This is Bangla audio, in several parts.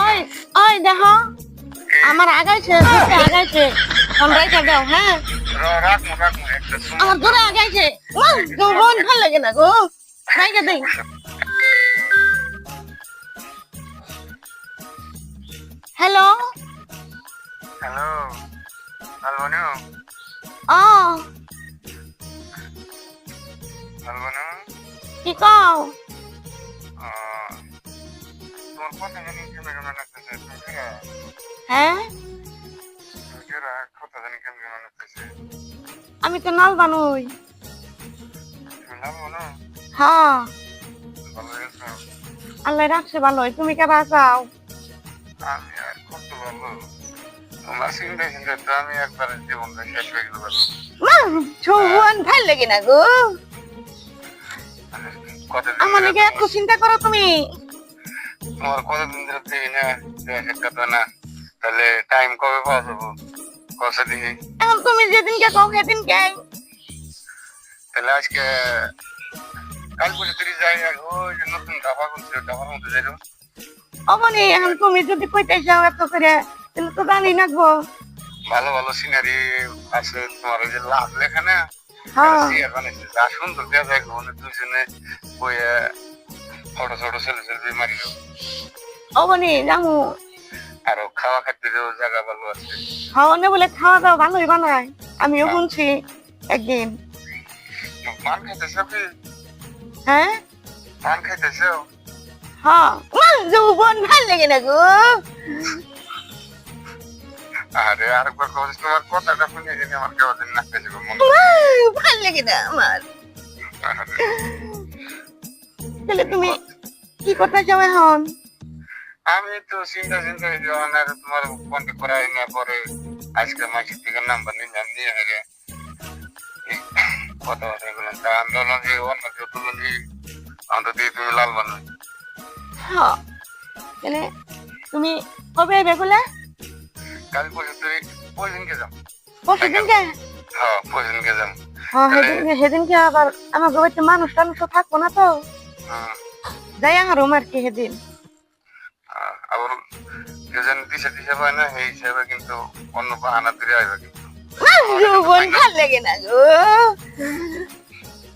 ওই ওই দেখো আমার আগাইছে আগাইছে ফোন রেখে দাও হ্যাঁ। আমার দূরে আগাইছে মন ভালো লাগে না গো। রেখে দেই। হ্যালো? হ্যালো আলবানু? ও। আলবানু? কি কও? হ্যাঁ? আমি তো নাল বানুই। হ্যাঁ। আল্লাহ রাখছে ভালোই। তুমি কেবা চাও? আমি আর কত ভালো? তোমার চিন্তা চিন্তা তো আমি একবার জীবনটা শেষ হয়ে গেল ছুবন ভালো লাগে না গো। আমার লিগে এত চিন্তা করো তুমি। তোমার কতদিন ধরে দেখি না? একটা তো না। তাহলে টাইম কবে পাওয়া যাব? কষা দিহি এখন তুমি যেদিনকে কও সেদিনকে। তাহলে আজকে কাল পরে তিরিশ যাই আর ওই যে নতুন ধাবা করছে ধাবার মধ্যে যাইলো অবনি এখন তুমি যদি কইতে যাও এত করে তাহলে তো জানি নাকবো ভালো ভালো সিনারি আছে তোমার ওই যে লাভ লেখা না হ্যাঁ সুন্দর দেওয়া যায় দুজনে বইয়ে। ফটো ফটো সেলফি সেলফি মারিল অবনি জামু আরও খাওয়া খাদ্যেরও জায়গা ভালো আছে খাওয়ানো বলে খাওয়া দাওয়া ভালোই বানায় আমিও শুনছি একদিন পান খাইতেছ কি হ্যাঁ পান খাইতেছ হ্যাঁ উম, যৌবন ভালো লাগে না গো আরে আরেকবার কথা তোমার কথাটা শুনে জানি আমার কেমন দিন মনে ভালো লাগে না আমার তাহলে তুমি কি করতে যাও এখন? আমি তো চিন্তা চিন্তা যখন আর তোমার ফোনটা করাই না পরে আজকে মাসির থেকে নাম্বার নিয়ে হেরে কথাবার্তা বললাম তা আমি যে অন্য কেউ অন্তত দিয়ে তুমি লাল বানো হ্যাঁ তাহলে তুমি কবে আইবে বলে? কাল পরশু তুই পরদিনকে যাম পরশু দিনকে? হ্যাঁ পরদিনকে যাম হ্যাঁ সেদিনকে সেদিনকে আবার আমার বাড়িতে মানুষ টানুষ থাকব না তো? যাই আহারো আর কি আহ, আবার কেউ যেন দিশা দিশা পায় না সেই হিসাবে কিন্তু অন্য বাহানা দিয়ে আসবে কিন্তু। যৌবন ভালো লাগে না গো।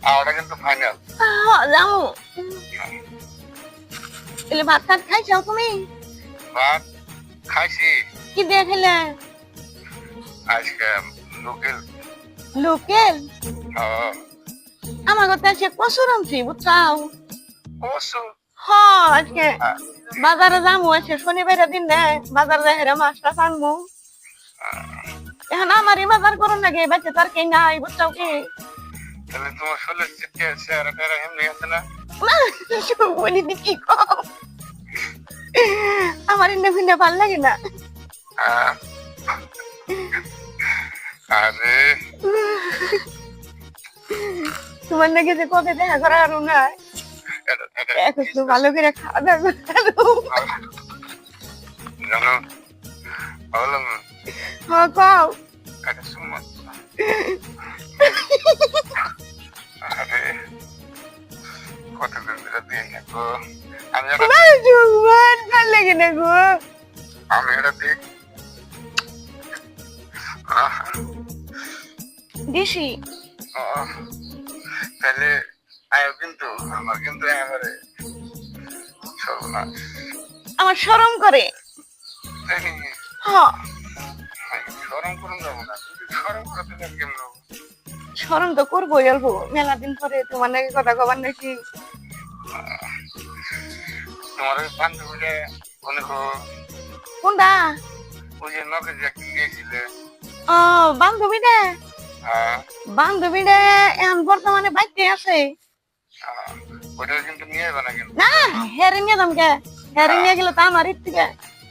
আর ওটা কিন্তু ফাইনাল যাও তাহলে ভাত টাত খাইছাও তুমি? ভাত খাইছি। কি দিয়ে খেলে? আজকে লোকেল। লোকেল? আমার কথা সে কসুর আনছি বুঝছাও? অবশ্য হ্যাঁ আজকে আহ, বাজারে যাব আছে শনিবারের দিন না বাজার যাই হেরে মাছটা আনব এখন আমারই বাজার করুন লাগে বেঁচে তার কে নাই বুঝছাও কি তাহলে তোমার শরীরের চিটকে চেহারা টেহারা এমনি আছে না বলি দি কি কম আমার ইন্না ফিন্না ভালো লাগে না আহ, আরে তোমার নাকি যে কবে দেখা করা আর না এটা- এটা এখন তো ভালো করে খাওয়া দাওয়া। জানো বললাম হ্যাঁ কও। একটা সুমন আরে কতদিন ধরে দিয়ে গো আমি আমার জুবান ভালো লাগে না গো। আমি এটা আহ, দিশি। তাহলে কিন্তু আমার কিন্তু এবারে আমার শরম করে। হ্যাঁ? শরম তো করবোই অল্প। মেলা দিন পরে তোমার নাকি কথা কবার নাকি। তোমার বান্ধবীরা কোনটা? ওই যে গিয়েছিলে ও বান্ধবী রে হ্যাঁ। বান্ধবী রে এখন বর্তমানে বাইতে আছে। আহ, কিন্তু নিয়ে যাবে না কিন্তু। না হেরে নিয়ে যাম কে হেরে নিয়ে গেলে তো আমার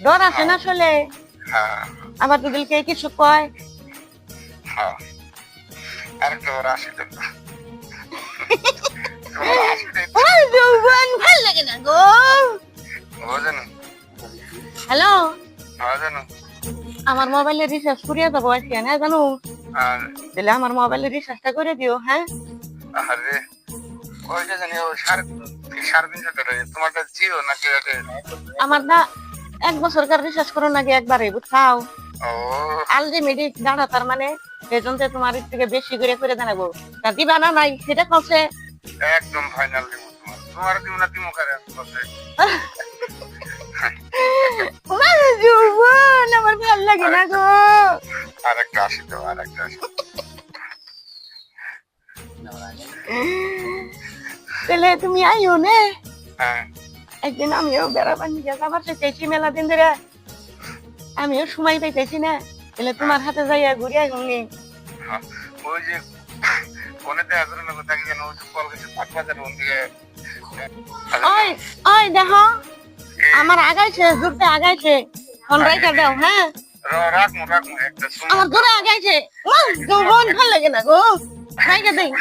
ডর আছে না চলে আবার তো দিলকে কিছু কয় আরেকটা ওরা আসি তো। তোমার আসিটাই আমার যৌবন ভালো লাগে না গো। হ্যালো? আমার মোবাইলে রিচার্জ করিয়ে যাব আজকে না জানো? তাহলে আমার মোবাইলে রিচার্জটা করে দিও হ্যাঁ? আরে ওই যে জানি ও সাড়ে সাড়ে তিনশো টাকা তোমারটা জিও নাকি আমার না এক বছর কার রিসার্চ করো নাকি একবারে বুঝছাও? ও। আলটিমেটিক দাঁড়া তার মানে সেজন তোমার থেকে বেশি করে করে জানাব তা দিবা না নাই? সেটা কলছে। একদম ফাইনাল দিব তোমার। তোমার দিব না দিব কারে মানে আমার ভালো লাগে না গো। আরেকটা আসি তো আসি। তাহলে তুমি আইও নে হ্যাঁ একদিন আমিও বেড়াবার নিয়ে যাবার চাইছি মেলা দিন ধরে আমিও সময় পাইতেছি না তাহলে তোমার হাতে যাইয়া ঘুরে আইনি ওই যে ফোনে দেখা করে না তাকে যেন ওই কল পাঁচ বাজার ওই ওই দেখো আমার আগাইছে ঘুরতে আগাইছে ফোন রাইখা দাও হ্যাঁ রাখমু রাখমু একটা আমার দূরে আগাইছে যৌবন ভালো লাগে না গো রাইখা দেই